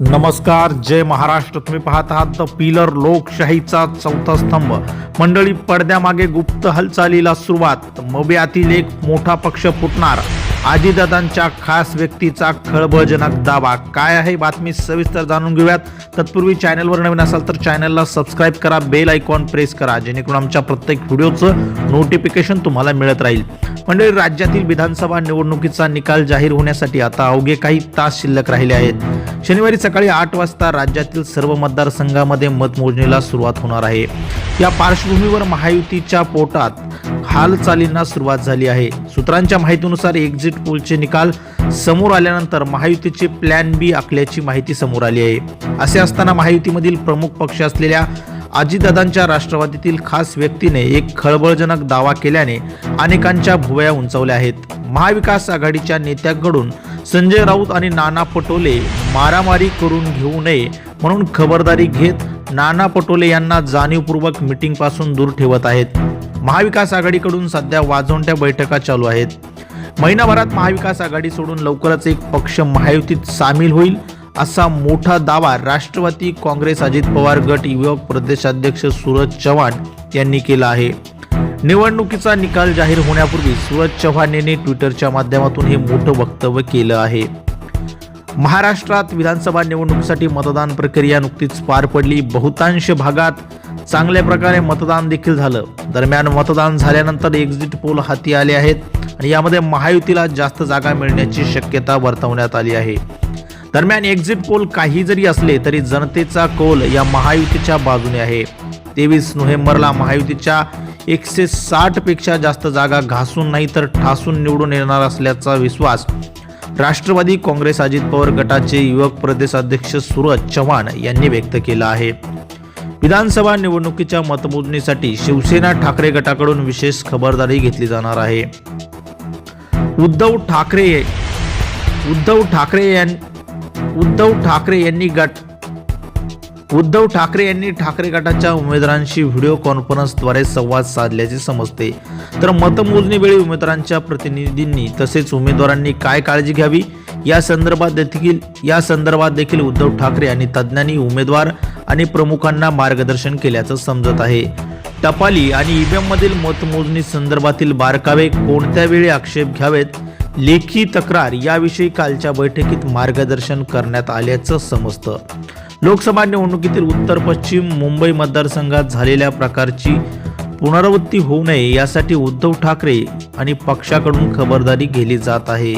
नमस्कार जय महाराष्ट्र. तुम्ही पाहत आहात द पिलर लोकशाहीचा चौथा स्तंभ. मंडळी पडद्यामागे गुप्त हालचालीला सुरुवात. मब्यातील एक मोठा पक्ष फुटणार. आजीदादांच्या खास व्यक्तीचा खळबळजनक दावा. काय आहे बातमी सविस्तर जाणून घेऊयात. तत्पूर्वी चॅनलवर नवीन असाल तर चॅनलला सबस्क्राईब करा बेल आयकॉन प्रेस करा जेणेकरून आमच्या प्रत्येक व्हिडिओचं नोटिफिकेशन तुम्हाला मिळत राहील. मंडळी राज्यातील विधानसभा निवडणुकीचा निकाल जाहीर होण्यासाठी आता अवघे काही तास शिल्लक राहिले आहेत. शनिवारी सकाळी आठ वाजता राज्यातील सर्व मतदारसंघामध्ये मतमोजणीला सुरुवात होणार आहे. या पार्श्वभूमीवर महायुतीच्या पोटात हालचालींना सुरुवात झाली आहे. सूत्रांच्या माहितीनुसार एक्झिट पोलचे निकाल समोर आल्यानंतर महायुतीचे प्लॅन बी आखल्याची माहिती समोर आली आहे. असे असताना महायुतीमधील प्रमुख पक्ष असलेल्या अजितदादांच्या राष्ट्रवादीतील खास व्यक्तीने एक खळबळजनक दावा केल्याने अनेकांच्या भुवया उंचावल्या आहेत. महाविकास आघाडीच्या नेत्यांकडून संजय राऊत आणि नाना पटोले मारामारी करून घेऊ नये म्हणून खबरदारी घेत नाना पटोले यांना जाणीवपूर्वक मिटिंगपासून दूर ठेवत आहेत. महाविकास आघाडीकडून सध्या वाजवंट्या बैठका चालू आहेत. महिनाभरात महाविकास आघाडी सोडून लवकरच एक पक्ष महायुतीत सामील होईल. असा मोठा दावा राष्ट्रवादी काँग्रेस अजित पवार गट युवक प्रदेशाध्यक्ष सूरज चव्हाण यांनी केला आहे. निवडणुकीचा निकाल जाहीर होण्यापूर्वी सूरज चव्हाण यांनी ट्विटरच्या माध्यमातून हे मोठं वक्तव्य केलं आहे. महाराष्ट्रात विधानसभा निवडणुकीसाठी मतदान प्रक्रिया नुकतीच पार पडली. बहुतांश भागात चांगल्या प्रकारे मतदान देखील झालं. दरम्यान मतदान झाल्यानंतर एक्झिट पोल हाती आले आहेत आणि यामध्ये महायुतीला जास्त जागा मिळण्याची शक्यता वर्तवण्यात आली आहे. दरम्यान एक्झिट पोल काही जरी असले तरी जनतेचा कौल या महायुतीच्या बाजूने आहे. तेवीस नोव्हेंबरला महायुतीच्या एकशे साठपेक्षा जास्त जागा घासून नाही तर ठासून निवडून येणार असल्याचा विश्वास. राष्ट्रवादी काँग्रेस अजित पवार गटाचे युवक प्रदेशाध्यक्ष सूरज चव्हाण यांनी व्यक्त केला आहे. विधानसभा निवडणुकीच्या मतमोजणीसाठी शिवसेना ठाकरे गटाकडून विशेष खबरदारी घेतली जाणार आहे. उद्धव ठाकरे उद्धव ठाकरे यां उद्धव ठाकरे यांनी गट उद्धव ठाकरे यांनी ठाकरे गटाच्या उमेदवारांशी व्हिडिओ कॉन्फरन्सद्वारे संवाद साधल्याचे समजते. तर मतमोजणीवेळी उमेदवारांच्या प्रतिनिधींनी तसेच उमेदवारांनी काय काळजी घ्यावी? या संदर्भात देखील या संदर्भात देखील उद्धव ठाकरे आणि तज्ज्ञांनी उमेदवार आणि प्रमुखांना मार्गदर्शन केल्याचं समजत आहे. टपाली आणि ईव्हीएम मधील मतमोजणी संदर्भातील बारकावे कोणत्या वेळी आक्षेप घ्यावेत? लेखी तक्रार याविषयी कालच्या बैठकीत मार्गदर्शन करण्यात आल्याचं समजतं. लोकसभा निवडणुकीतील उत्तर पश्चिम मुंबई मतदारसंघात झालेल्या प्रकारची पुनरावृत्ती होऊ नये यासाठी उद्धव ठाकरे आणि पक्षाकडून खबरदारी घेतली जात आहे.